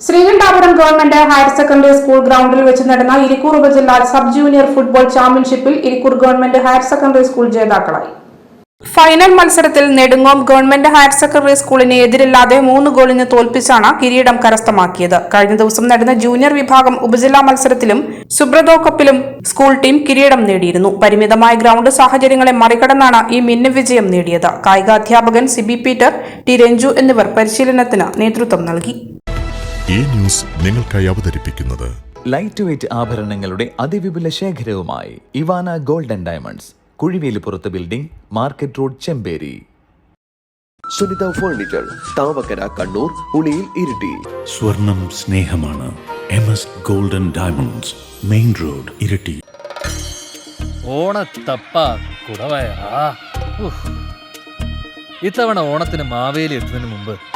Sreekandapuram government higher secondary school ഗ്രൗണ്ടിൽ വെച്ച് നടന്ന ഇരിക്കൂർ ഉപജില്ല സബ് ജൂനിയർ ഫുട്ബോൾ ചാമ്പ്യൻഷിപ്പിൽ Irikkur government higher secondary school ജേതാക്കളായി. ഫൈനൽ മത്സരത്തിൽ നെടുങ്ങോം ഗവൺമെന്റ് ഹയർ സെക്കൻഡറി സ്കൂളിനെ എതിരില്ലാതെ മൂന്ന് ഗോളിന് തോൽപ്പിച്ചാണ് കിരീടം കരസ്ഥമാക്കിയത്. കഴിഞ്ഞ ദിവസം നടന്ന ജൂനിയർ വിഭാഗം ഉപജില്ലാ മത്സരത്തിലും സുബ്രതോ കപ്പിലും സ്കൂൾ ടീം കിരീടം നേടിയിരുന്നു. പരിമിതമായ ഗ്രൗണ്ട് സാഹചര്യങ്ങളെ മറികടന്നാണ് ഈ മിന്നു വിജയം നേടിയത്. കായികാധ്യാപകൻ സിബി പീറ്റർ ടി രഞ്ജു എന്നിവർ പരിശീലനത്തിന് നേതൃത്വം നൽകി. ഈ ന്യൂസ് നിങ്ങൾക്കായി അവതരിപ്പിക്കുന്നത് ലൈറ്റ് വെയ്റ്റ് ആഭരണങ്ങളുടെ അതിവിപുല ശേഖരവുമായി Ivana golden diamonds കുഴിവേലിപ്പുറത്ത് building market road Chemperi. Sunitha furniture Thavakkara Kannur Uliyil Iritty. സ്വർണം സ്നേഹമാണ്. M S golden diamonds main road Iritty. ഓണത്തപ്പ കുടവയാ ഇത്തവണ ഓണത്തിന് മാവേലി എത്തുന്നതിന് മുമ്പ്